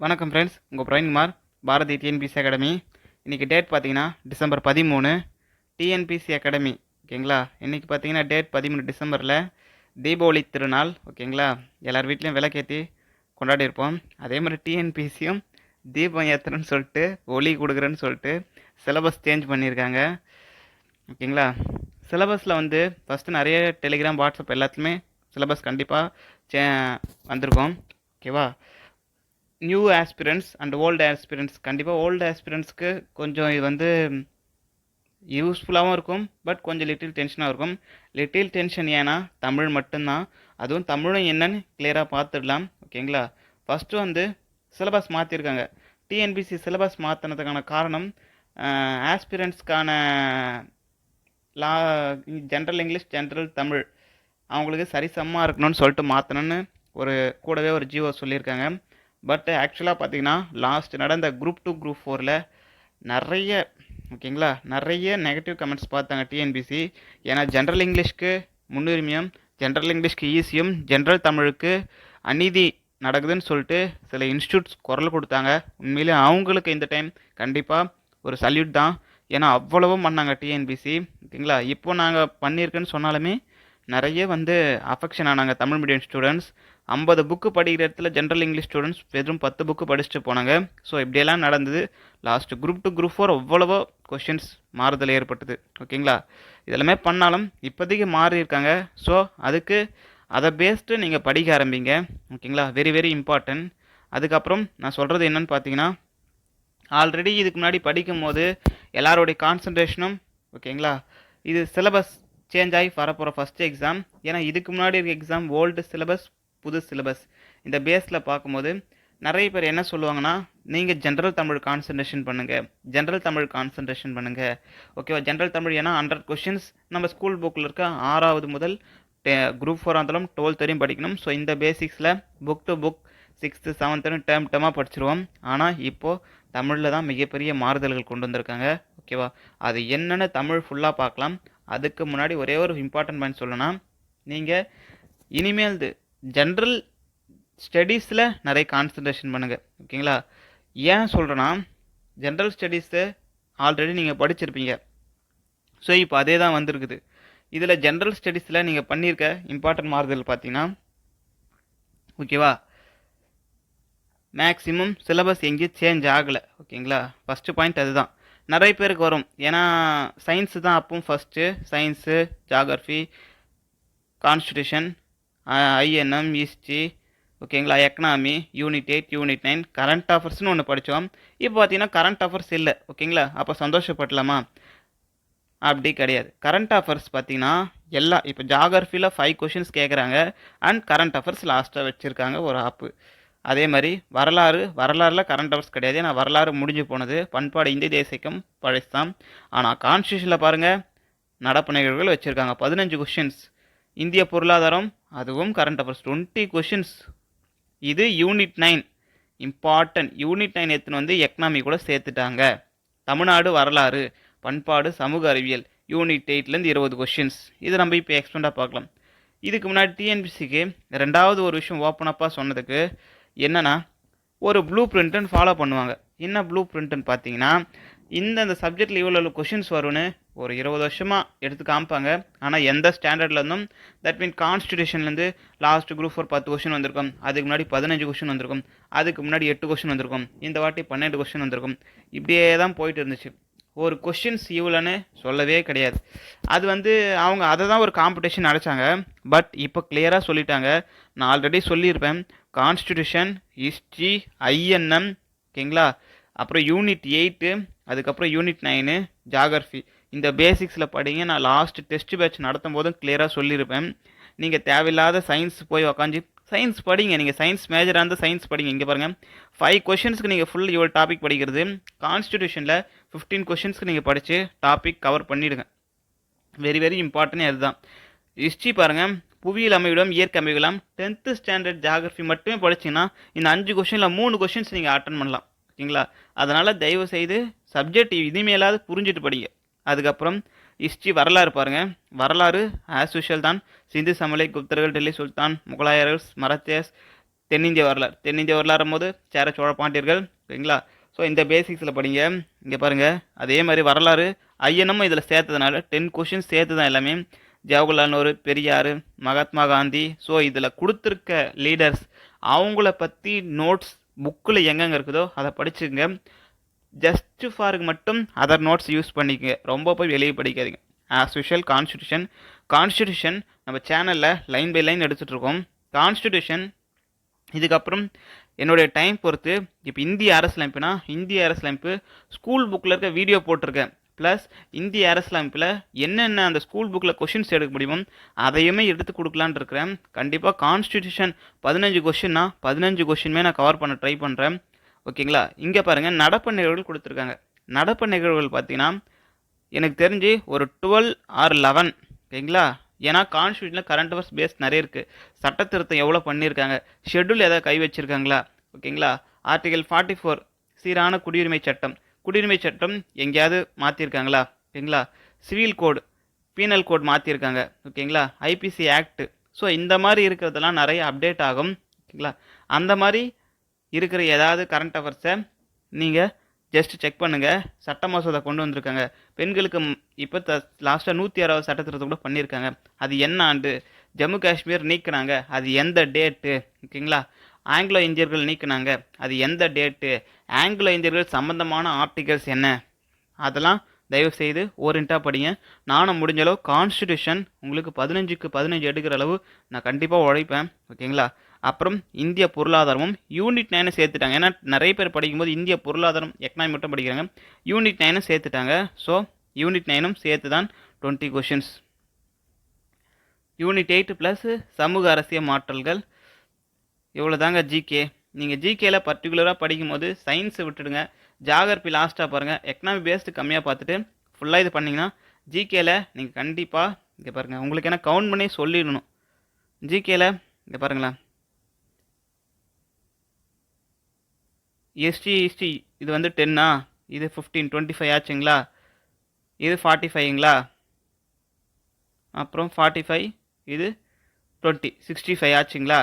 வணக்கம் ஃப்ரெண்ட்ஸ் உங்கள் Praveenkumar Bharathi TNPSC academy இன்றைக்கி டேட் பார்த்தீங்கன்னா டிசம்பர் பதிமூணு. டிஎன்பிசி அகாடமி ஓகேங்களா இன்றைக்கி பார்த்தீங்கன்னா டேட் பதிமூணு டிசம்பரில் தீபாவளி திருநாள் ஓகேங்களா எல்லார் வீட்லேயும் விளக்கேற்றி கொண்டாடி இருப்போம். அதே மாதிரி டிஎன்பிசியும் தீபம் ஏற்றுறேன்னு சொல்லிட்டு ஒளி கொடுக்குறேன்னு சொல்லிட்டு சிலபஸ் சேஞ்ச் பண்ணியிருக்காங்க ஓகேங்களா சிலபஸில் வந்து ஃபஸ்ட்டு நிறைய டெலிகிராம் வாட்ஸ்அப் எல்லாத்துலேயுமே சிலபஸ் கண்டிப்பாக சே வந்திருக்கோம் ஓகேவா new aspirants and old aspirants கண்டிப்பாக ஓல்டு ஆஸ்பிரண்ட்ஸ்க்கு கொஞ்சம் இது வந்து யூஸ்ஃபுல்லாகவும் இருக்கும் பட் கொஞ்சம் லிட்டில் டென்ஷனாக இருக்கும். லிட்டில் டென்ஷன் ஏன்னா தமிழ் மட்டும்தான். அதுவும் தமிழும் என்னன்னு கிளியராக பார்த்துடலாம் ஓகேங்களா? ஃபஸ்ட்டு வந்து சிலபஸ் மாற்றிருக்காங்க டிஎன்பிசி சிலபஸ் மாற்றினதுக்கான காரணம் ஆஸ்பிரண்ட்ஸ்க்கான லா ஜென்ரல் இங்கிலீஷ் ஜென்ரல் தமிழ். அவங்களுக்கு சரிசமமாக இருக்கணும்னு சொல்லிட்டு மாற்றணும்னு ஒரு கூடவே ஒரு ஜியோ சொல்லியிருக்காங்க. பட் ஆக்சுவலாக பார்த்தீங்கன்னா லாஸ்ட் நடந்த குரூப் டூ குரூப் ஃபோரில் நிறைய ஓகேங்களா? நிறைய நெகட்டிவ் கமெண்ட்ஸ் பார்த்தாங்க டிஎன்பிசி ஏன்னா ஜென்ரல் இங்கிலீஷ்க்கு முன்னுரிமையும் ஜென்ரல் இங்கிலீஷ்க்கு ஈஸியும் ஜென்ரல் தமிழுக்கு அநீதி நடக்குதுன்னு சொல்லிட்டு சில இன்ஸ்டியூட்ஸ் குரல் கொடுத்தாங்க. உண்மையிலே அவங்களுக்கு இந்த டைம் கண்டிப்பாக ஒரு சல்யூட் தான். ஏன்னா அவ்வளவும் பண்ணாங்க டிஎன்பிசி ஓகேங்களா? இப்போ நாங்கள் பண்ணியிருக்கேன்னு சொன்னாலுமே நிறைய வந்து அஃபெக்ஷன் ஆனாங்க தமிழ் மீடியம் ஸ்டூடெண்ட்ஸ் ஐம்பது புக்கு படிக்கிற இடத்துல ஜென்ரல் இங்கிலீஷ் ஸ்டூடெண்ட்ஸ் வெறும் பத்து புக்கு படிச்சுட்டு போனாங்க. ஸோ இப்படியெல்லாம் நடந்தது. Last group two group four எவ்வளவோ கொஷின்ஸ் மாறுதல் ஏற்பட்டது. ஓகேங்களா இதெல்லாமே பண்ணாலும் இப்போதைக்கு மாறி இருக்காங்க. ஸோ அதுக்கு அதை பேஸ்டு நீங்கள் படிக்க ஆரம்பிங்க. ஓகேங்களா வெரி வெரி இம்பார்ட்டன்ட் அதுக்கப்புறம் நான் சொல்கிறது என்னன்னு பார்த்தீங்கன்னா ஆல்ரெடி இதுக்கு முன்னாடி படிக்கும் போது எல்லாருடைய கான்சன்ட்ரேஷனும் ஓகேங்களா இது சிலபஸ் சேஞ்ச் ஆகி வரப்போகிற ஃபஸ்ட்டு எக்ஸாம் ஏன்னா இதுக்கு முன்னாடி இருக்க எக்ஸாம் ஓல்டு சிலபஸ் புது சிலபஸ் இந்த பேஸில் பார்க்கும்போது நிறைய பேர் என்ன சொல்லுவாங்கன்னா நீங்கள் ஜென்ரல் தமிழ் கான்சன்ட்ரேஷன் பண்ணுங்கள் ஜென்ரல் தமிழ் கான்சன்ட்ரேஷன் பண்ணுங்கள் ஓகேவா ஜென்ரல் தமிழ் ஏன்னா ஹண்ட்ரட் கொஷின்ஸ் நம்ம ஸ்கூல் புக்கில் இருக்க ஆறாவது முதல் குரூப் ஃபோராக இருந்தாலும் டுவெல்த் வரையும் படிக்கணும். ஸோ இந்த பேசிக்ஸில் புக் டு புக் சிக்ஸ்த்து செவன்த்துன்னு டேர்ம் டேர்மாக படிச்சிருவோம். ஆனால் இப்போது தமிழில் தான் மிகப்பெரிய மாறுதல்கள் கொண்டு வந்திருக்காங்க. ஓகேவா அது என்னென்னு தமிழ் ஃபுல்லாக பார்க்கலாம். அதுக்கு முன்னாடி ஒரே ஒரு இம்பார்ட்டன்ட் பாயிண்ட் சொல்லணும்னா நீங்கள் இனிமேல் ஜென்ரல் ஸ்டடீஸில் நிறைய கான்சன்ட்ரேஷன் பண்ணுங்கள் ஓகேங்களா ஏன் சொல்கிறேன்னா ஜென்ரல் ஸ்டடீஸு ஆல்ரெடி நீங்கள் படிச்சிருப்பீங்க. ஸோ இப்போ அதே தான் வந்திருக்குது. இதில் ஜென்ரல் ஸ்டடீஸில் நீங்கள் பண்ணியிருக்க இம்பார்ட்டன்ட் மாறுதல் பார்த்தீங்கன்னா ஓகேவா மேக்ஸிமம் சிலபஸ் எங்கேயும் சேஞ்ச் ஆகலை ஓகேங்களா ஃபஸ்ட்டு பாயிண்ட் அதுதான். நிறைய பேருக்கு வரும். ஏன்னா சயின்ஸு தான் அப்பவும் first science geography constitution INM history ஓகேங்களா? Economy unit eight unit nine current அஃபேர்ஸ்னு ஒன்று படித்தோம் இப்போ பார்த்தீங்கன்னா கரண்ட் அஃபேர்ஸ் இல்லை ஓகேங்களா? அப்போ சந்தோஷப்படலாமா? அப்படி கிடையாது. கரண்ட் அஃபேர்ஸ் பார்த்தீங்கன்னா எல்லா இப்போ ஜாகிரஃபியில் ஃபைவ் கொஷின்ஸ் கேட்குறாங்க அண்ட் கரண்ட் அஃபேர்ஸ் லாஸ்ட்டாக வச்சுருக்காங்க ஒரு ஆப்பு அதே மாதிரி வரலாறு வரலாறில் கரண்ட் அஃபேர்ஸ் கிடையாது. ஏன்னா வரலாறு முடிஞ்சு போனது. பண்பாடு இந்திய தேசியம் தான் ஆனால் கான்ஸ்டியூஷனில் பாருங்கள் நடப்பு நிகழ்வுகள் வச்சுருக்காங்க. பதினஞ்சு கொஷின்ஸ் இந்திய பொருளாதாரம் அதுவும் கரண்ட் அஃபேர்ஸ் டுவெண்ட்டி கொஷின்ஸ் இது unit nine important unit nine எடுத்துன்னு வந்து எக்கனாமி கூட சேர்த்துட்டாங்க. தமிழ்நாடு வரலாறு பண்பாடு சமூக அறிவியல். யூனிட் எயிட்லேருந்து இருபது கொஷின்ஸ் இது நம்ம இப்போ எக்ஸ்பெண்டாக பார்க்கலாம். இதுக்கு முன்னாடி டிஎன்பிசிக்கு ரெண்டாவது ஒரு விஷயம் ஓப்பன் அப்பாக சொன்னதுக்கு என்னென்னா ஒரு ப்ளூ பிரிண்ட்டுன்னு ஃபாலோ பண்ணுவாங்க. என்ன ப்ளூ பிரிண்ட்டுன்னு பார்த்தீங்கன்னா இந்த சப்ஜெக்டில் இவ்வளோ கொஷின்ஸ் வரும்னு ஒரு இருபது வருஷமாக எடுத்து காமிப்பாங்க. ஆனால் எந்த ஸ்டாண்டர்டில் இருந்தும் தட் மீன் கான்ஸ்டியூஷன்லேருந்து லாஸ்ட் குரூப் ஃபோர் பத்து கொஷின் வந்திருக்கும். அதுக்கு முன்னாடி பதினஞ்சு கொஷின் வந்திருக்கும். அதுக்கு முன்னாடி எட்டு கொஷின் வந்திருக்கும். இந்த வாட்டி பன்னெண்டு கொஷின் வந்திருக்கும். இப்படியே தான் போயிட்டு இருந்துச்சு. ஒரு கொஷின்ஸ் இவ்வளோன்னு சொல்லவே கிடையாது. அது வந்து அவங்க அதை தான் ஒரு காம்படிஷன் அடைச்சாங்க பட் இப்போ கிளியராக சொல்லிட்டாங்க. நான் ஆல்ரெடி சொல்லியிருப்பேன். கான்ஸ்டியூஷன் ஹிஸ்ட்ரி ஐஎன்எம் ஓகேங்களா? அப்புறம் யூனிட் எயிட்டு அதுக்கப்புறம் யூனிட் நைனு ஜாகிரஃபி இந்த பேசிக்ஸில் படிங்க. நான் லாஸ்ட் டெஸ்ட் பேட்ச் நடத்தும் போதும் கிளியராக சொல்லியிருப்பேன். நீங்கள் தேவையில்லாத சயின்ஸ் போய் உக்காஞ்சி சயின்ஸ் படிங்க. நீங்கள் சயின்ஸ் மேஜராக இருந்தால் சயின்ஸ் படிங்க. இங்கே பாருங்கள் ஃபைவ் கொஷின்ஸ்க்கு நீங்கள் ஃபுல் இவ்வளோ டாபிக் படிக்கிறது. கான்ஸ்டியூஷனில் ஃபிஃப்டீன் கொஷின்ஸ்க்கு நீங்கள் படித்து டாபிக் கவர் பண்ணிவிடுங்க வெரி வெரி இம்பார்ட்டன்ட் அதுதான். ஹிஸ்ட்ரி பாருங்கள் புவியியல் அமைவிடம் இயற்கை அமைவிடம் டென்த்து ஸ்டாண்டர்ட் ஜாகிரஃபி மட்டுமே படிச்சிங்கன்னா இந்த அஞ்சு கொஷினில் மூணு கொஷின்ஸ் நீங்கள் அட்டன் பண்ணலாம். ஓகேங்களா? அதனால் தயவு செய்து சப்ஜெக்ட் இனிமேலாவது புரிஞ்சுட்டு படிங்க. அதுக்கப்புறம் ஹிஸ்ட்ரி வரலாறு பாருங்கள் வரலாறு ஆஸ் யூஷுவல் தான். சிந்து சமலை குப்தர்கள் டெல்லி சுல்தான் முகலாயர்கள் மரத்தியஸ் தென்னிந்திய வரலாறு. தென்னிந்திய வரலாறும் போது சேர சோழ பாண்டியர்கள் ஓகேங்களா ஸோ இந்த பேசிக்ஸில் படிங்க. இங்கே பாருங்கள் அதே மாதிரி வரலாறு ஐயனமும் இதில் சேர்த்ததுனால டென் கொஷின்ஸ் சேர்த்து தான் எல்லாமே. ஜவஹர்லால் நேரு பெரியார் மகாத்மா காந்தி. ஸோ இதில் கொடுத்துருக்க லீடர்ஸ் அவங்கள பற்றி நோட்ஸ் புக்கில் எங்கெங்கே இருக்குதோ அதை படிச்சுங்க ஜஸ்ட் ஃபாருக்கு மட்டும் அதர் நோட்ஸ் யூஸ் பண்ணிக்கங்க. ரொம்ப போய் வெளியே படிக்காதீங்க. ஆஸ் யூஷுவல் கான்ஸ்டியூஷன் கான்ஸ்டியூஷன் நம்ம சேனலில் லைன் பை லைன் எடுத்துகிட்ருக்கோம் கான்ஸ்டியூஷன் இதுக்கப்புறம் என்னுடைய டைம் பொறுத்து இப்போ இந்திய அரசியலமைப்புனா இந்திய அரசியலமைப்பு ஸ்கூல் புக்கில் இருக்க வீடியோ போட்டிருக்கேன். ப்ளஸ் இந்திய அரசியலமைப்பில் என்னென்ன அந்த ஸ்கூல் புக்கில் கொஷின்ஸ் எடுக்க முடியுமோ அதையுமே எடுத்து கொடுக்கலான்னு இருக்கிறேன். கண்டிப்பாக கான்ஸ்டியூஷன் பதினஞ்சு கொஷின்னா பதினஞ்சு கொஷினுமே நான் கவர் பண்ண ட்ரை பண்ணுறேன் ஓகேங்களா? இங்கே பாருங்கள் நடப்பு நிகழ்வுகள் கொடுத்துருக்காங்க. நடப்பு நிகழ்வுகள் பார்த்தீங்கன்னா எனக்கு தெரிஞ்சு ஒரு டுவெல் ஆர் லெவன் ஓகேங்களா? ஏன்னா கான்ஸ்டியூஷனில் கரண்ட் அஃபேர்ஸ் பேஸ் நிறைய இருக்குது சட்ட திருத்தம் எவ்வளோ பண்ணியிருக்காங்க? ஷெட்யூல் எதாவது கை வச்சுருக்காங்களா? ஓகேங்களா? ஆர்டிகல் ஃபார்ட்டி ஃபோர் சீரான குடியுரிமை சட்டம். குடியுரிமை சட்டம் எங்கேயாவது மாற்றிருக்காங்களா ஓகேங்களா? சிவில் கோட் பீனல் கோட் மாற்றிருக்காங்க ஓகேங்களா? ஐபிசி ஆக்ட் ஸோ இந்த மாதிரி இருக்கிறதெல்லாம் நிறைய அப்டேட் ஆகும். ஓகேங்களா? அந்த மாதிரி இருக்கிற ஏதாவது கரண்ட் அவர்ஸை நீங்கள் ஜஸ்ட் செக் பண்ணுங்கள் சட்ட மசோதா கொண்டு வந்திருக்காங்க. பெண்களுக்கு இப்போ த லாஸ்ட்டாக நூற்றி அறுபது சட்டத்திருத்தம் கூட பண்ணியிருக்காங்க அது என்ன ஆண்டு? ஜம்மு காஷ்மீர் நீக்கினாங்க. அது எந்த டேட்டு ஓகேங்களா? ஆங்கிலோ இந்தியர்கள் நீக்கினாங்க. அது எந்த டேட்டு ஆங்கிலோ இந்தியர்கள் சம்பந்தமான ஆர்டிகல்ஸ் என்ன? அதெல்லாம் தயவு செய்து ஓரின்ட்டாக படிங்க. நானும் முடிஞ்ச அளவு கான்ஸ்டியூஷன் உங்களுக்கு பதினஞ்சுக்கு பதினஞ்சு எடுக்கிற அளவு நான் கண்டிப்பாக உழைப்பேன் ஓகேங்களா? அப்புறம் இந்திய பொருளாதாரமும் யூனிட் நைனை சேர்த்துட்டாங்க. ஏன்னா நிறைய பேர் படிக்கும்போது இந்திய பொருளாதாரம் எக்கனாமி மட்டும் படிக்கிறாங்க. யூனிட் நைனும் சேர்த்துட்டாங்க. ஸோ யூனிட் நைனும் சேர்த்து தான் twenty questions unit eight plus சமூக அரசியல் மாற்றல்கள். இவ்வளோ தாங்க ஜிகே நீங்கள் ஜிகேல பர்டிகுலராக படிக்கும்போது சயின்ஸை விட்டுடுங்க. ஜாகிரபி லாஸ்ட்டாக பாருங்கள் எக்கனாமி பேஸ்டு கம்மியாக பார்த்துட்டு ஃபுல்லாக இது பண்ணிங்கன்னா ஜிகேல நீங்கள் கண்டிப்பாக இங்கே பாருங்கள் உங்களுக்கு என்ன கவுண்ட் பண்ணி சொல்லிடணும். ஜிகேல இங்கே பாருங்களேன். எஸ்டி எஸ்டி இது வந்து டென்னா இது ஃபிஃப்டீன் டுவெண்ட்டி ஃபைவ் ஆச்சுங்களா? இது ஃபார்ட்டி ஃபைவ்ங்களா அப்புறம் ஃபார்ட்டி ஃபைவ் இது டுவெண்ட்டி சிக்ஸ்டி ஃபைவ் ஆச்சுங்களா?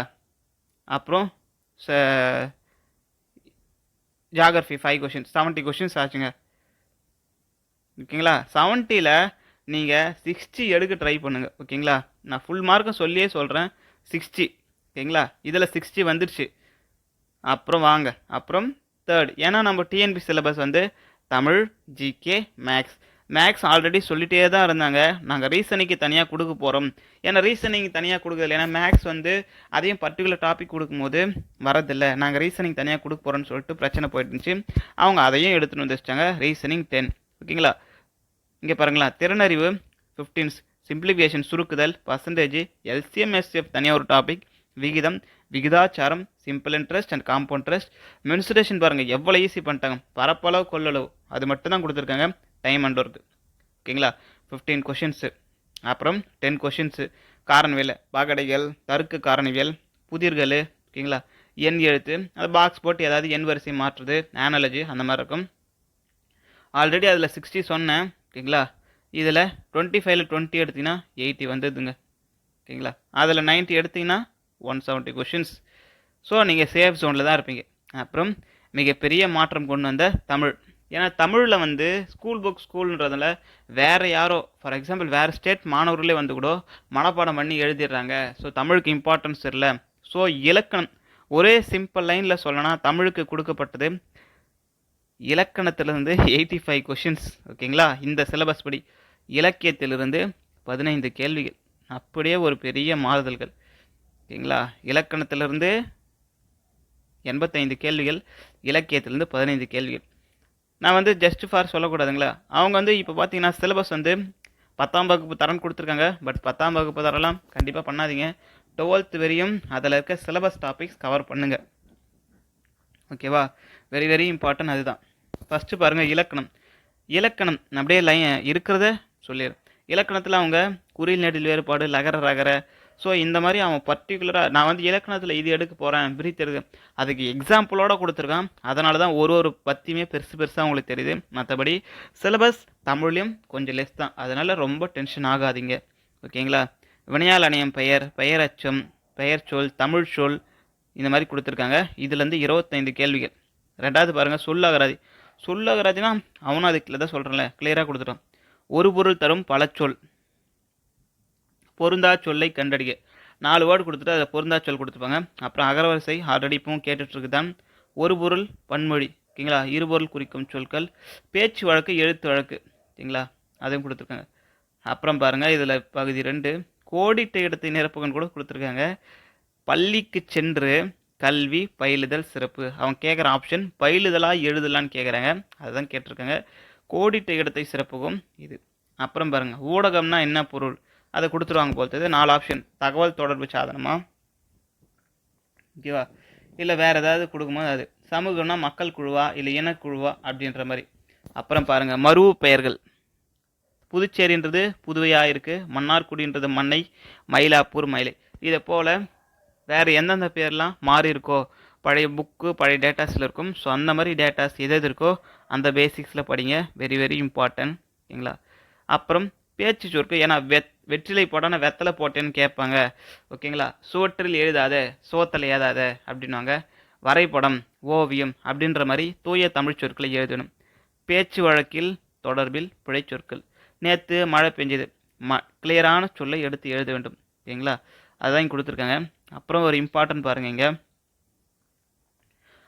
அப்புறம் ச geography five questions seventy questions ஆச்சுங்க. ஓகேங்களா? செவன்ட்டியில் நீங்கள் சிக்ஸ்டி எடுக்க ட்ரை பண்ணுங்கள் ஓகேங்களா? நான் ஃபுல் மார்க்கும் சொல்லியே சொல்கிறேன் சிக்ஸ்டி ஓகேங்களா? இதில் சிக்ஸ்டி வந்துடுச்சு அப்புறம் வாங்க அப்புறம் தேர்ட் ஏன்னா நம்ம டிஎன்பி சிலபஸ் வந்து Tamil GK maths maths already சொல்லிட்டே தான் இருந்தாங்க. நாங்கள் ரீசனிங்க்கு தனியாக கொடுக்க போகிறோம் ஏன்னா ரீசனிங் தனியாக கொடுக்கல ஏன்னா மேக்ஸ் வந்து அதையும் பர்டிகுலர் டாபிக் கொடுக்கும்போது வரதில்லை. நாங்கள் ரீசனிங் தனியாக கொடுக்க போகிறோம்னு சொல்லிட்டு பிரச்சனை போயிட்டு இருந்துச்சு அவங்க அதையும் எடுத்துகிட்டு வந்து வச்சிட்டாங்க. ரீசனிங் டென் ஓகேங்களா? இங்கே பாருங்களா. திறனறிவு ஃபிஃப்டீன்ஸ் சிம்பிளிஃபிகேஷன் சுருக்குதல் பர்சன்டேஜ் எல்சிஎம்எஸ்எஃப் தனியாக ஒரு டாபிக் விகிதம் விகிதாச்சாரம் simple interest and compound interest mensuration பாருங்கள் எவ்வளோ ஈஸி பண்ணிட்டாங்க. பரப்பளவு கொள்ளளவு. அது மட்டும் தான் கொடுத்துருக்காங்க டைம் அண்ட் ஒர்க்கு ஓகேங்களா ஃபிஃப்டீன் கொஷின்ஸு அப்புறம் டென் கொஷின்ஸு காரணவியல் பாகடைகள் தருக்கு காரணவியல் புதிர்கள். ஓகேங்களா எண் எழுத்து. அது பாக்ஸ் போட்டு ஏதாவது எண் வரிசை மாற்றுறது ஆனாலஜி அந்த மாதிரி இருக்கும். ஆல்ரெடி அதில் சிக்ஸ்டி சொன்னேன். ஓகேங்களா இதில் டுவெண்ட்டி ஃபைவ்ல டுவெண்ட்டி எடுத்திங்கன்னா எயிட்டி வந்துடுதுங்க ஓகேங்களா அதில் நைன்ட்டி எடுத்திங்கன்னா ஒன் செவன்ட்டி கொஷின்ஸ் ஸோ நீங்கள் சேஃப் ஜோனில் தான் இருப்பீங்க. அப்புறம் மிகப்பெரிய மாற்றம் கொண்டு வந்த தமிழ். ஏன்னா தமிழில் வந்து ஸ்கூல் புக் ஸ்கூல்ன்றதுல வேறு யாரோ ஃபார் எக்ஸாம்பிள் வேறு ஸ்டேட் மாணவர்களே வந்து கூட மனப்பாடம் பண்ணி எழுதிடுறாங்க. ஸோ தமிழுக்கு இம்பார்ட்டன்ஸ் இல்லை ஸோ இலக்கணம். ஒரே சிம்பிள் லைனில் சொல்லனா தமிழுக்கு கொடுக்கப்பட்டது இலக்கணத்திலிருந்து எயிட்டி ஃபைவ் கொஷின்ஸ் ஓகேங்களா இந்த சிலபஸ் படி. இலக்கியத்திலிருந்து பதினைந்து கேள்விகள். அப்படியே ஒரு பெரிய மாறுதல்கள். ஓகேங்களா? இலக்கணத்திலிருந்து எண்பத்தைந்து கேள்விகள் இலக்கியத்திலேருந்து பதினைந்து கேள்விகள். நான் வந்து ஜஸ்ட் ஃபார் சொல்லக்கூடாதுங்களா? அவங்க வந்து இப்போ பார்த்தீங்கன்னா சிலபஸ் வந்து பத்தாம் வகுப்பு தரம் கொடுத்துருக்காங்க. பட் பத்தாம் வகுப்பு தரலாம் கண்டிப்பாக பண்ணாதீங்க. டுவெல்த் வரையும் அதில் இருக்க சிலபஸ் டாபிக்ஸ் கவர் பண்ணுங்கள் ஓகேவா? வெரி வெரி இம்பார்ட்டன்ட் அதுதான். ஃபஸ்ட்டு பாருங்கள் இலக்கணம். இலக்கணம் அப்படியே லை இருக்கிறத சொல்லிடு. இலக்கணத்தில் அவங்க குறில் நெடில் வேறுபாடு லகர ரகர ஸோ இந்த மாதிரி அவன் பர்டிகுலராக நான் வந்து இலக்கணத்தில் இது எடுக்க போகிறேன் பிரித்து எடுக்க அதுக்கு எக்ஸாம்பிளோட கொடுத்துருக்கான். அதனால தான் ஒரு ஒரு பத்தியுமே பெருசு பெருசாக உங்களுக்கு தெரியுது. மற்றபடி சிலபஸ் தமிழ்லையும் கொஞ்சம் லெஸ் தான். அதனால் ரொம்ப டென்ஷன் ஆகாதீங்க. ஓகேங்களா? வினையால் அணையம் பெயர் பெயரச்சம் பெயர் சொல் தமிழ் சொல் இந்த மாதிரி கொடுத்துருக்காங்க. இதுலேருந்து இருபத்தைந்து கேள்விகள். ரெண்டாவது பாருங்கள் சொல்லகராதி சொல்லகராதினா அவனும் அதுக்குள்ள தான் சொல்கிறேன்ல கிளியராக கொடுத்துட்டோம் ஒரு பொருள் தரும் பல சொல். பொருந்தா சொல்லை கண்டறிக. நாலு வேர்டு கொடுத்துட்டு அதை பொருந்தா சொல் கொடுத்துருப்பாங்க அப்புறம் அகரவரிசை ஆல்ரெடி இப்பவும் கேட்டுட்ருக்கு தான் ஒரு பொருள் பன்மொழி. ஓகேங்களா? இருபொருள் குறிக்கும் சொற்கள் பேச்சு வழக்கு எழுத்து வழக்கு. ஓகேங்களா? அதையும் கொடுத்துருக்காங்க. அப்புறம் பாருங்கள் இதில் பகுதி ரெண்டு. கோடிட்ட இடத்தை நிரப்புகன்னு கூட கொடுத்துருக்காங்க. பள்ளிக்கு சென்று கல்வி பயிலுதல் சிறப்பு. அவன் கேட்குற ஆப்ஷன் பயிலுதலாக எழுதலான்னு கேட்குறாங்க அதுதான் கேட்டிருக்காங்க. கோடிட்ட இடத்தை சிறப்புகும் இது. அப்புறம் பாருங்கள் ஊடகம்னா என்ன பொருள்? அதை கொடுத்துருவாங்க போலத்தது நாலு ஆப்ஷன் தகவல் தொடர்பு சாதனமா? ஓகேவா? இல்லை வேறு ஏதாவது கொடுக்கும்போது அது. சமூகம்னா மக்கள் குழுவா? இல்லை இனக்குழுவா அப்படின்ற மாதிரி. அப்புறம் பாருங்கள் மருவு பெயர்கள். புதுச்சேரின்றது புதுவையாக இருக்குது மன்னார்குடின்றது மண்ணை மயிலாப்பூர் மயிலை. இதை போல் வேறு எந்தெந்த பேர்லாம் மாறி இருக்கோ? பழைய புக்கு பழைய டேட்டாஸில் இருக்கும். ஸோ அந்த மாதிரி டேட்டாஸ் எது எது இருக்கோ அந்த பேசிக்ஸில் படிங்க. வெரி வெரி இம்பார்ட்டன்ட் ஓகேங்களா? அப்புறம் பேச்சு சொற்கு ஏன்னா வெத் வெற்றிலை போட்டான வெத்தலை போட்டேன்னு கேட்பாங்க. ஓகேங்களா? சுவற்றில் எழுதாத சோத்தில் ஏதாத அப்படின்வாங்க வரைபடம் ஓவியம் அப்படின்ற மாதிரி தூய தமிழ் சொற்களை எழுதணும். பேச்சு வழக்கில் தொடர்பில் பிழை சொற்கள். நேற்று மழை பெஞ்சது. ம கிளியரான சொல்லை எடுத்து எழுத வேண்டும். ஓகேங்களா? அதுதான் கொடுத்துருக்காங்க. அப்புறம் ஒரு இம்பார்ட்டன்ட் பாருங்க இங்கே.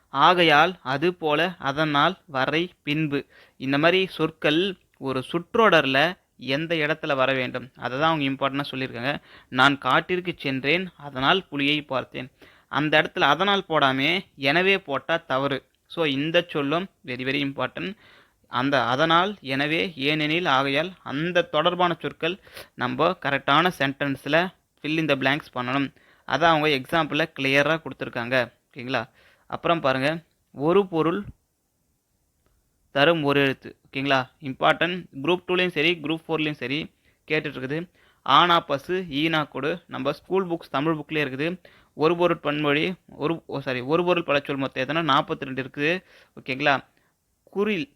ஆகையால் அது போல அதனால் வரை பின்பு. இந்த மாதிரி சொற்கள் ஒரு சுற்றொடரில் எந்த இடத்துல வர வேண்டும்? அதை தான் அவங்க இம்பார்ட்டண்டாக சொல்லியிருக்காங்க. நான் காட்டிற்கு சென்றேன் அதனால் புலியை பார்த்தேன். அந்த இடத்துல அதனால் போடாமே எனவே போட்டால் தவறு. ஸோ இந்த சொல்லும் வெரி வெரி இம்பார்ட்டன்ட் அந்த அதனால் எனவே ஏனெனில் ஆகையால் அந்த தொடர்பான சொற்கள் நம்ம கரெக்டான சென்டென்ஸில் ஃபில் இந்த பிளாங்க்ஸ் பண்ணணும். அதை அவங்க எக்ஸாம்பிளில் கிளியராக கொடுத்துருக்காங்க. ஓகேங்களா? அப்புறம் பாருங்கள் ஒரு பொருள் தரும் ஒரு எழுத்து ஓகேங்களா? இம்பார்ட்டன்ட் குரூப் டூலேயும் சரி குரூப் ஃபோர்லேயும் சரி கேட்டுட்ருக்குது ஆனா பசு ஈனா கொடு. நம்ம ஸ்கூல் புக்ஸ் தமிழ் புக்லேயே இருக்குது. ஒரு பொருள் பன்மொழி ஒரு சாரி ஒரு பொருள் பழச்சொல் மொத்தம் எத்தனை? நாற்பத்தி ரெண்டு இருக்குது ஓகேங்களா? குறில்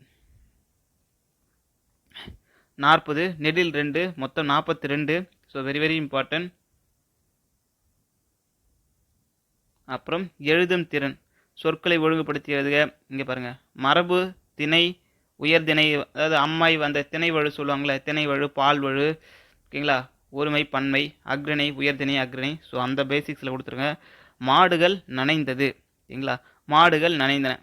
நாற்பது நெடில் ரெண்டு மொத்தம் நாற்பத்தி ரெண்டு ஸோ வெரி வெரி இம்பார்ட்டன்ட் அப்புறம் எழுதும் திறன் சொற்களை ஒழுங்குபடுத்தி எழுதுக. இங்கே பாருங்கள் மரபு திணை உயர்திணை அதாவது அம்மாய் வந்த திணை வழு சொல்லுவாங்களே திணை வழு பால் வழு ஓகேங்களா? ஒருமை பன்மை அக்ரணை உயர்திணை அக்ரணை ஸோ அந்த பேசிக்ஸில் கொடுத்துருங்க. மாடுகள் நனைந்தது ஓகேங்களா? மாடுகள் நனைந்தன.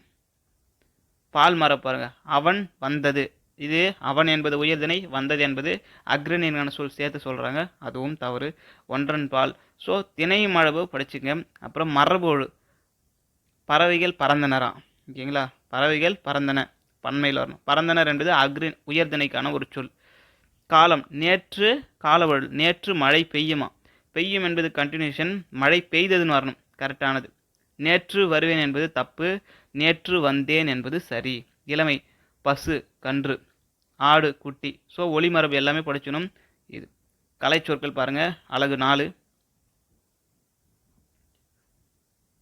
பால் மரம் பாருங்கள் அவன் வந்தது. இது அவன் என்பது உயர்தினை வந்தது என்பது அக்ரணியான சொல் சேர்த்து சொல்கிறாங்க அதுவும் தவறு. ஒன்றன் பால். ஸோ திணை மரபு படிச்சுங்க அப்புறம் மரபொழு பறவைகள் பறந்தனராம் ஓகேங்களா? பறவைகள் பறந்தன. பன்மையில் வரணும். பரந்தனர் என்பது அக்ரி உயர்தினைக்கான ஒரு சொல். காலம் நேற்று காலவழு நேற்று மழை பெய்யுமா? பெய்யும் என்பது கண்டினியூஷன் மழை பெய்ததுன்னு வரணும். கரெக்டானது நேற்று வருவேன் என்பது தப்பு நேற்று வந்தேன் என்பது சரி. இளமை பசு கன்று ஆடு குட்டி. ஸோ ஒளிமரபு எல்லாமே படிச்சணும் இது. கலைச்சொற்கள் பாருங்க. அழகு நாலு.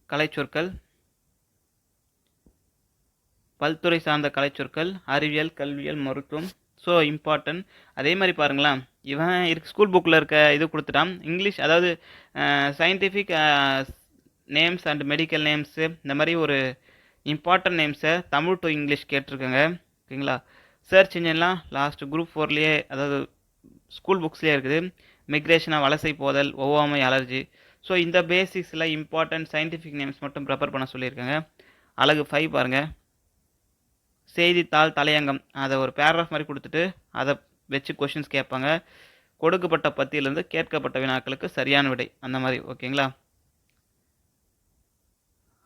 கலைச்சொற்கள் பல்துறை சார்ந்த கலைச்சொற்கள் அறிவியல் கல்வியல் மருத்துவம் ஸோ இம்பார்ட்டன்ட் அதே மாதிரி பாருங்களேன் இவன் இருக்கு ஸ்கூல் புக்கில் இருக்க இது கொடுத்துட்டான். இங்கிலீஷ் அதாவது scientific names and medical names இந்த மாதிரி ஒரு இம்பார்ட்டன்ட் நேம்ஸை தமிழ் டு இங்கிலீஷ் கேட்டிருக்கேங்க. ஓகேங்களா? சர்ச் இன்ஜின்லாம் லாஸ்ட் குரூப் ஃபோர்லேயே அதாவது ஸ்கூல் புக்ஸ்லேயே இருக்குது. மிக்ரேஷனாக வலசை போதல் ஒவ்வாமை அலர்ஜி. ஸோ இந்த பேசிக்ஸில் இம்பார்ட்டன்ட் சயின்டிஃபிக் நேம்ஸ் மட்டும் ப்ரிப்பேர் பண்ண சொல்லியிருக்காங்க. அழகு ஃபைவ் பாருங்கள் செய்தித்தாள் தலையங்கம். அதை ஒரு பேராகிராஃப் மாதிரி கொடுத்துட்டு அதை வச்சு கொஷின்ஸ் கேட்பாங்க. கொடுக்கப்பட்ட பத்தியிலேருந்து கேட்கப்பட்ட வினாக்களுக்கு சரியான விடை. அந்த மாதிரி ஓகேங்களா?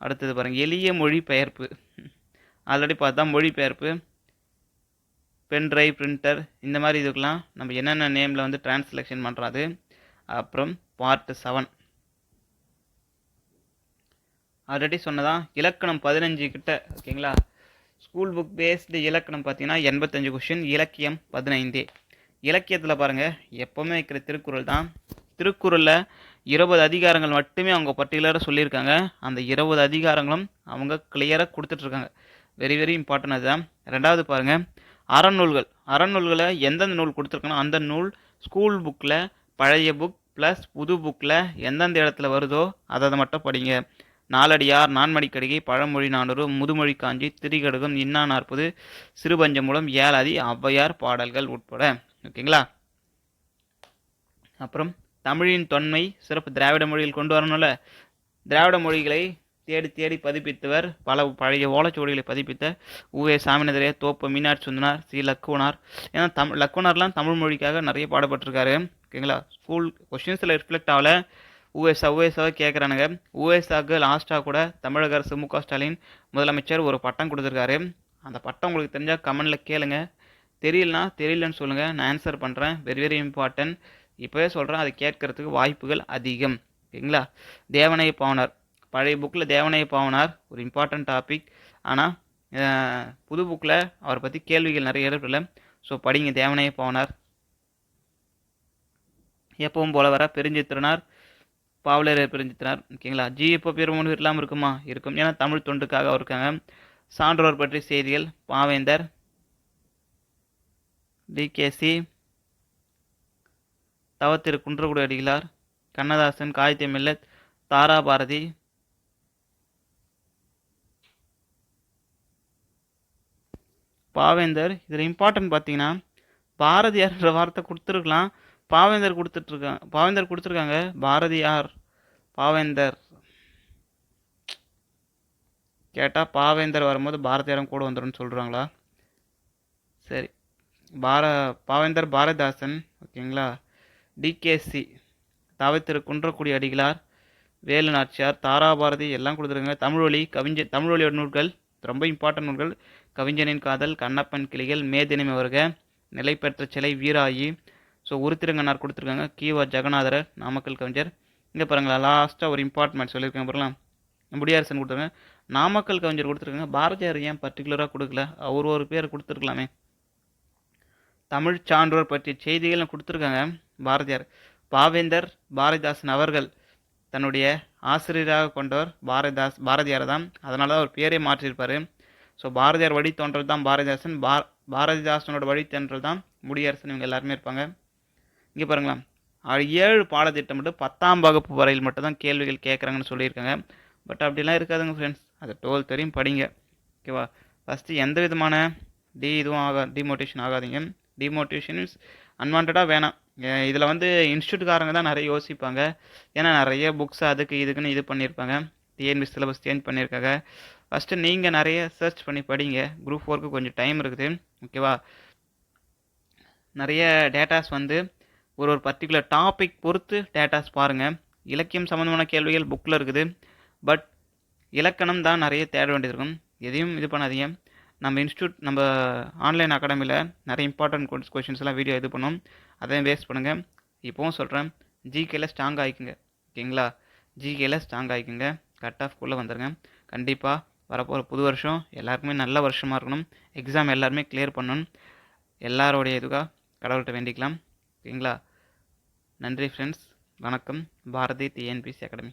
அடுத்தது பாருங்கள் எளிய மொழி பெயர்ப்பு ஆல்ரெடி பார்த்தா மொழி பெயர்ப்பு பென்ட்ரைவ் பிரிண்டர் இந்த மாதிரி இதுக்கெலாம் நம்ம என்னென்ன நேமில் வந்து டிரான்ஸ்லேஷன் பண்ணுறது அப்புறம் பார்ட் செவன் ஆல்ரெடி சொன்னதான் இலக்கணம் பதினஞ்சு கிட்ட ஓகேங்களா? ஸ்கூல் புக் பேஸ்டு இலக்கணம் பார்த்தீங்கன்னா எண்பத்தஞ்சு கொஷின் இலக்கியம் பதினைந்து. இலக்கியத்தில் பாருங்கள் எப்போவுமே வைக்கிற திருக்குறள் தான். திருக்குறளில் இருபது அதிகாரங்கள் மட்டுமே அவங்க பர்டிகுலராக சொல்லியிருக்காங்க. அந்த இருபது அதிகாரங்களும் அவங்க கிளியராக கொடுத்துட்ருக்காங்க. வெரி வெரி இம்பார்ட்டன் அதுதான். ரெண்டாவது பாருங்கள் அறநூல்கள். அறநூல்களை எந்தெந்த நூல் கொடுத்துருக்கானோ அந்த நூல் ஸ்கூல் புக்கில் பழைய புக் ப்ளஸ் புது புக்கில் எந்தெந்த இடத்துல வருதோ அதை அதை மட்டும் படிங்க. நாலடியார் நான்மடிக்கடிகை பழமொழி நானூறு முதுமொழி காஞ்சி திரிகடுகம் இன்னா நாற்பது சிறுபஞ்சம் மூலம் ஔவையார் பாடல்கள் உட்பட. ஓகேங்களா அப்புறம் தமிழின் தொன்மை சிறப்பு திராவிட மொழியில் கொண்டு வரணும்ல. திராவிட மொழிகளை தேடி தேடி பதிப்பித்தவர் பல பழைய ஓலைச்சுவடிகளை பதிப்பித்த ஊகே சாமிநாதரே தோப்பு மீனாட்சி சுந்தனார் சி. லக்குவனார் ஏன்னா தம் லக்குவனார்லாம் தமிழ் மொழிக்காக நிறைய பாடப்பட்டிருக்காரு. ஓகேங்களா ஸ்கூல் கொஷின்ஸில் ரிஃப்ளெக்ட் ஆகலை. உஎஸ்ஆ உஎஸ்ஆவை கேட்குறானுங்க உஎஸ்ஆக்கு லாஸ்ட்டாக கூட தமிழக அரசு மு ஸ்டாலின் முதலமைச்சர் ஒரு பட்டம் கொடுத்துருக்காரு. அந்த பட்டம் உங்களுக்கு தெரிஞ்சால் கமெண்டில் கேளுங்க. தெரியலனா தெரியலன்னு சொல்லுங்கள் நான் ஆன்சர் பண்ணுறேன் வெரி வெரி இம்பார்ட்டன்ட் இப்போவே சொல்கிறேன் அது கேட்கறதுக்கு வாய்ப்புகள் அதிகம். ஓகேங்களா? தேவனை பாவனார். பழைய புக்கில் தேவனை பாவனார். ஒரு இம்பார்ட்டன்ட் டாபிக் ஆனால் புது புக்கில் அவரை பற்றி கேள்விகள் நிறைய இருக்குல்ல. ஸோ படிங்க. தேவனைய பாவனார். எப்பவும் போல வர பெருஞ்சித்திரனார். பாவலரை பெருஞ்சித்திரனார் ஓகேங்களா? ஜி இப்போ பெருமொழி இல்லாமல் இருக்குமா? இருக்கும். ஏன்னா தமிழ் தொண்டுக்காக இருக்காங்க சான்றோர் பற்றி செய்திகள். பாவேந்தர் டிகேசி தவத்திரு குன்றக்குடி அடிகளார் கண்ணதாசன் காய்த்திய இல்ல தாரா பாரதி பாவேந்தர். இதில் இம்பார்ட்டன்ட் பார்த்தீங்கன்னா பாரதியார்ன்ற வார்த்தை கொடுத்துருக்கலாம். பாவேந்தர் கொடுத்துட்ருக்காங்க பாவேந்தர் கொடுத்துருக்காங்க. பாரதியார் பாவேந்தர். கேட்டால் பாவேந்தர் வரும்போது பாரதியாரும் கூட வந்துடும்னு சொல்கிறாங்களா சரி. பார பாவேந்தர் பாரதிதாசன் ஓகேங்களா? T K C Thavathiru Kunrakudi Adigalar Velu Nachiyar Tharabharathi எல்லாம் கொடுத்துருங்க தமிழ்வழி கவிஞர் தமிழ்வழியோட நூல்கள் ரொம்ப இம்பார்ட்டன்ட் நூல்கள். கவிஞனின் காதல் கண்ணப்பன் கிளிகள் மேதினம் வருக. நிலை பெற்ற சிலை வீராயி ஸோ உருத்திரங்கனார் கொடுத்துருக்காங்க. கீவா ஜெகநாதரர் நாமக்கல் கவிஞர். இங்கே பாருங்களா லாஸ்ட்டாக ஒரு இம்பார்ட்மெண்ட் சொல்லியிருக்காங்க பாருங்களா முடியாரசன் கொடுத்துருக்காங்க. நாமக்கல் கவிஞர் கொடுத்துருக்காங்க. பாரதியார் ஏன் பர்டிகுலராக கொடுக்கல? அவர் ஒரு பேர் கொடுத்துருக்கலாமே. தமிழ் சான்றோர் பற்றிய செய்திகள் கொடுத்துருக்காங்க பாரதியார். பாவேந்தர் பாரதிதாசன் அவர்கள் தன்னுடைய ஆசிரியராக கொண்டவர் பாரதிதாஸ் பாரதியார் தான். அதனால தான் அவர் பேரே மாற்றியிருப்பார். ஸோ பாரதியார் வழி தோன்றல் தான் பாரதிதாசன். பா பாரதிதாசனோட வழி தோன்றல் தான் முடியரசன். இவங்க எல்லாருமே இருப்பாங்க. இங்கே பாருங்களேன். ஏழு பாடத்திட்டம் மட்டும் பத்தாம் வகுப்பு வரையில் மட்டும் தான் கேள்விகள் கேட்குறாங்கன்னு சொல்லியிருக்காங்க. பட் அப்படிலாம் இருக்காதுங்க ஃப்ரெண்ட்ஸ் அது டுவெல்த் வரையும் படிங்க. ஓகேவா ஃபஸ்ட்டு எந்த விதமான டி இதுவும் ஆகா டிமோட்டிவேஷன் ஆகாதீங்க. டிமோட்டிவேஷன் மீன்ஸ் அன்வான்டாக வேணாம். இதில் வந்து இன்ஸ்டியூட்காரங்க தான் நிறைய யோசிப்பாங்க. ஏன்னா நிறைய புக்ஸ் அதுக்கு இதுக்குன்னு இது பண்ணியிருப்பாங்க. டிஎன்பி சிலபஸ் சேஞ்ச் பண்ணியிருக்காங்க. ஃபஸ்ட்டு நீங்கள் நிறைய சர்ச் பண்ணி படிங்க. குரூப் ஃபோருக்கு கொஞ்சம் டைம் இருக்குது. ஓகேவா நிறைய டேட்டாஸ் வந்து ஒரு ஒரு பர்டிகுலர் டாபிக் பொறுத்து டேட்டாஸ் பாருங்கள் இலக்கியம் சம்மந்தமான கேள்விகள் புக்கில் இருக்குது. பட் இலக்கணம் தான் நிறைய தேட வேண்டியது இருக்கும் எதையும் இது பண்ணாதீங்க. நம்ம இன்ஸ்டியூட் நம்ம ஆன்லைன் அகாடமியில் நிறைய இம்பார்ட்டன்ட் கொஷின்ஸ் எல்லாம் வீடியோ இது பண்ணோம். அதையும் வேஸ்ட் பண்ணுங்கள் இப்போவும் சொல்கிறேன் ஜிகேல ஸ்ட்ராங் ஆகிக்குங்க ஓகேங்களா? ஜிகேல ஸ்ட்ராங் ஆகிக்குங்க கட் ஆஃப்குள்ளே வந்துடுங்க கண்டிப்பாக வரப்போகிற புது வருஷம் எல்லாருக்குமே நல்ல வருஷமாக இருக்கணும். எக்ஸாம் எல்லாருமே கிளியர் பண்ணணும். எல்லாரோடைய இதுக்காக கடவுள்கிட்ட வேண்டிக்கலாம். ஓகேங்களா? நன்றி ஃப்ரெண்ட்ஸ் வணக்கம். Bharathi TNPSC academy